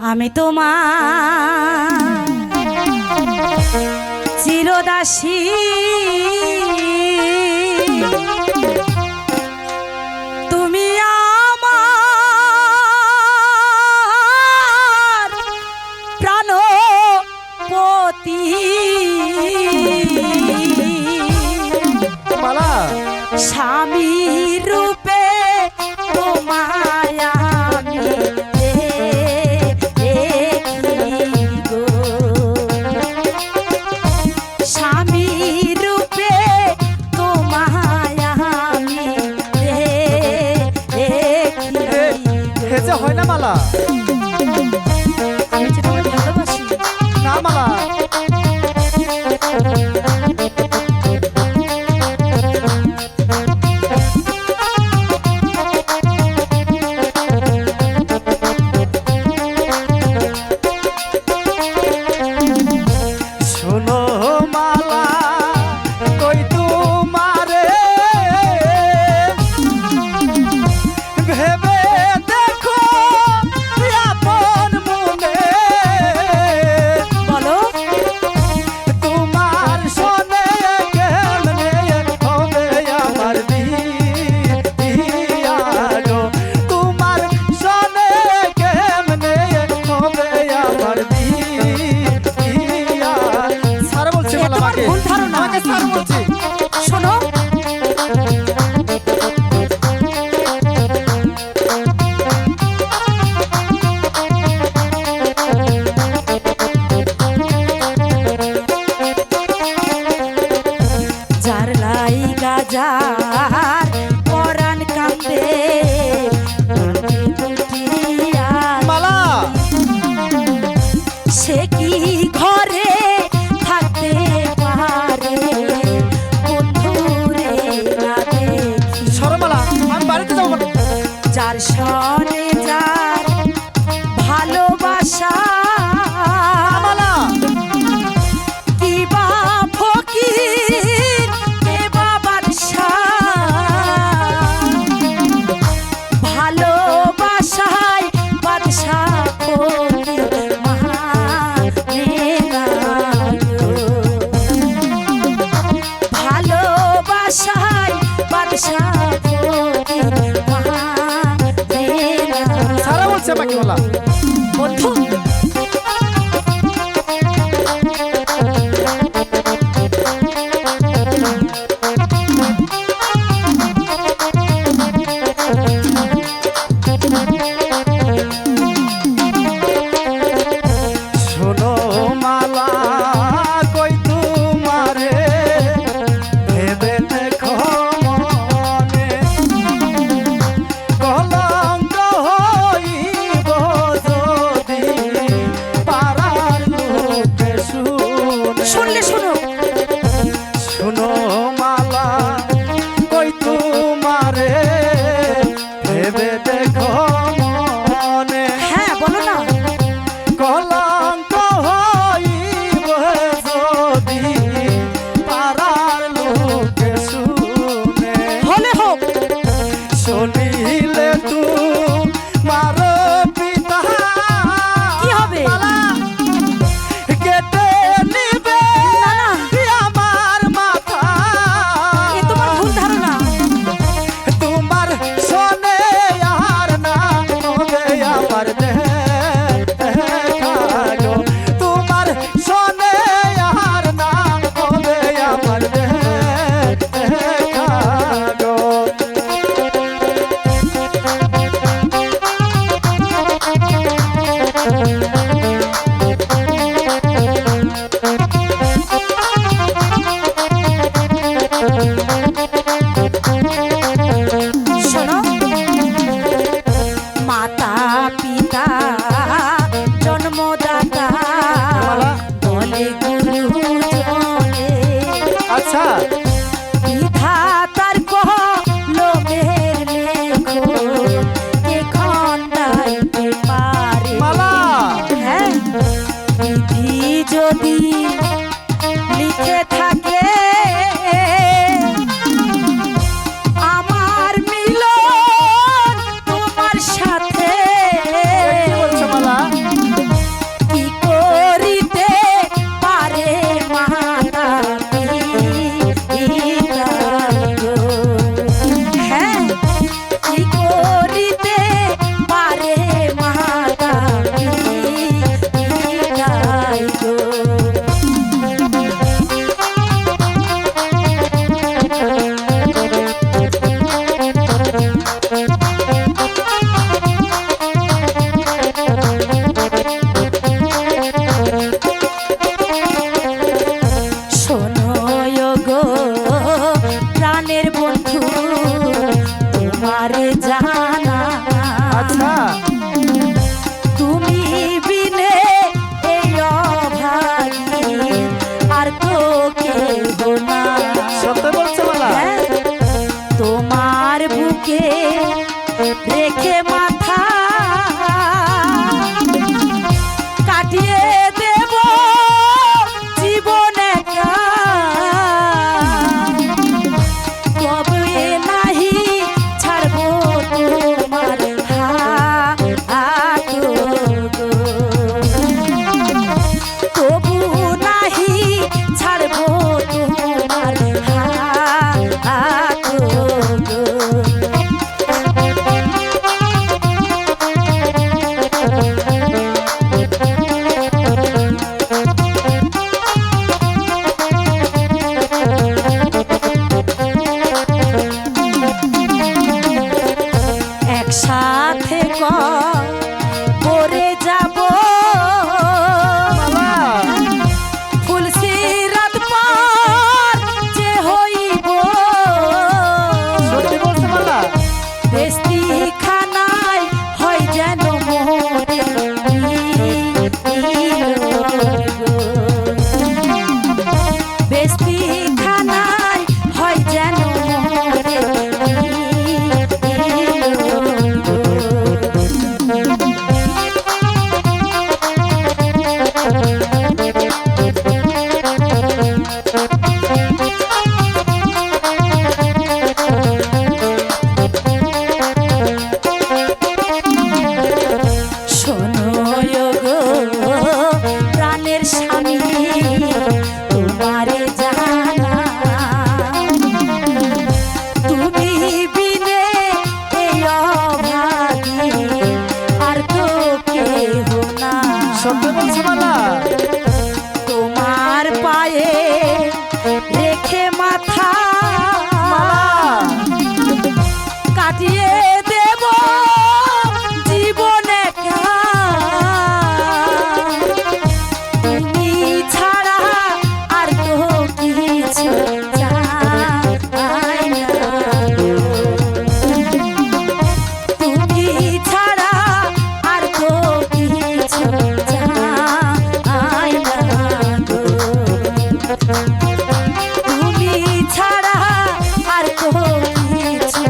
আমি তোমার চিরদাসী শোনো। যার লাইগা যার পরাণ কান্দে আছে বাকি বলা no, no. What's up? বুকে রেখে মা পায়ে ছাড়া আর কোনো কিছু